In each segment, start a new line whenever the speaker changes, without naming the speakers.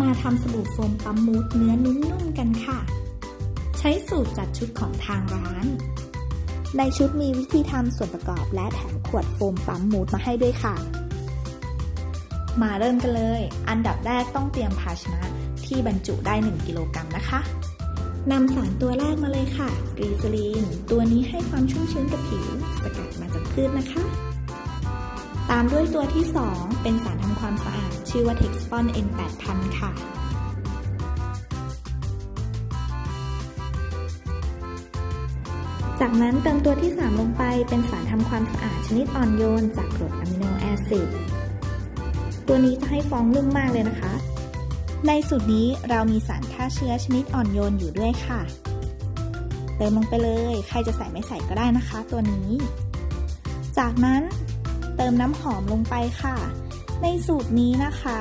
มาทำสบู่โฟมปั๊มมูสเนื้อนุ่มๆกันค่ะ ใช้สูตรจัดชุดของทางร้าน ในชุดมีวิธีทำส่วนประกอบและแถมขวดโฟมปั๊มมูสมาให้ด้วยค่ะ มาเริ่มกันเลย อันดับแรกต้องเตรียมภาชนะที่บรรจุได้ 1 กิโลกรัมนะคะนำสารตัวแรกมาเลยค่ะกรีซลีน ตัวนี้ให้ความชุ่มชื้นกับผิว สกัดมาจากพืชนะคะ ตามด้วยตัวที่ 2 เป็นสารทำความสะอาด ชื่อว่า Texpon N8000 ค่ะ จากนั้นเติมตัวที่ 3 ลงไปเป็นสารทำความสะอาดชนิดอ่อนโยน จากกรดอะมิโนแอซิด ตัวนี้จะให้ฟองนุ่มมากเลยนะคะ ในสูตรนี้เรามีสารฆ่าเชื้อชนิดอ่อนโยนอยู่ด้วยค่ะ เติมลงไปเลย ใครจะใส่ไม่ใส่ก็ได้นะคะ ตัวนี้ จากนั้น เติมน้ำหอมลงไปค่ะ ในสูตรนี้นะคะ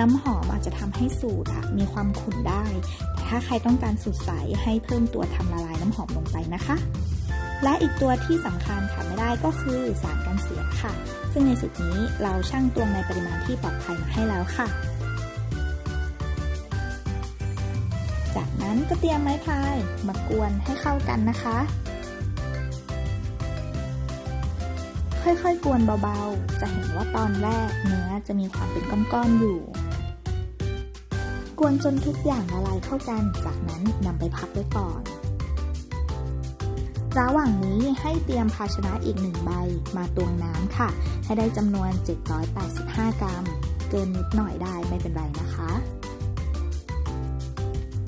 น้ำหอมอาจจะทำให้สูตรมีความขุ่นได้ แต่ถ้าใครต้องการสูตรใสให้เพิ่มตัวทำละลายน้ำหอมลงไปนะคะ และอีกตัวที่สำคัญขาดไม่ได้ก็คือสารกันเสียค่ะ ซึ่งในสูตรนี้เราชั่งตวงในปริมาณที่ปลอดภัยมาให้แล้วค่ะจากนั้นก็เตรียมไม้พายมากวนให้เข้ากันนะคะ ค่อยๆ กวนเบาๆ จะเห็นว่าตอนแรกเนื้อจะมีความเป็นก้อนๆอยู่ กวนจนทุกอย่างละลายเข้ากัน จากนั้นนำไปพักไว้ก่อน ระหว่างนี้ให้เตรียมภาชนะอีกหนึ่งใบมาตวงน้ำค่ะ ให้ได้จำนวน 785 กรัม เกินนิดหน่อยได้ไม่เป็นไรนะคะ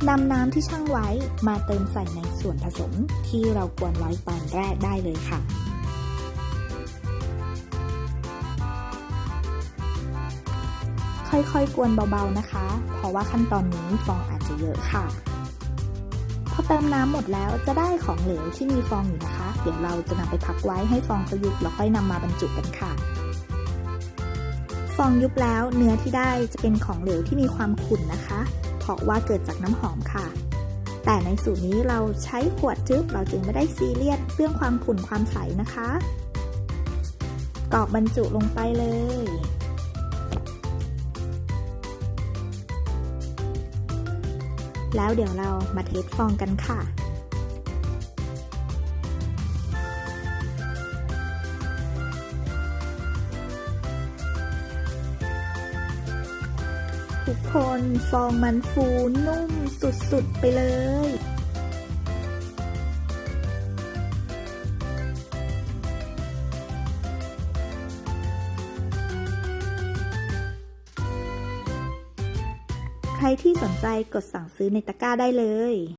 นำน้ำที่ชั่งไว้มาเติมใส่ในส่วนผสมที่เรากวนไว้ตอนแรกได้เลยค่ะ ค่อยๆ กวนเบาๆนะคะ เพราะว่าขั้นตอนนี้ฟองอาจจะเยอะค่ะ พอเติมน้ำหมดแล้วจะได้ของเหลวที่มีฟองอยู่นะคะ เดี๋ยวเราจะนำไปพักไว้ให้ฟองเขายุบแล้วค่อยนำมาบรรจุกันค่ะ ฟองยุบแล้วเนื้อที่ได้จะเป็นของเหลวที่มีความขุ่นนะคะ เพราะว่าเกิดจากน้ำหอมค่ะ แต่ในสูตรนี้เราใช้ขวดจึ๊บเราจึงไม่ได้ซีเรียสเรื่องความขุ่นความใสนะคะกรอกบรรจุลงไปเลย แล้วเดี๋ยวเรามาเทสฟองกันค่ะทุกคนฟองมันฟูนุ่มสุดๆไปเลย ใครที่สนใจกดสั่งซื้อในตะกร้าได้เลย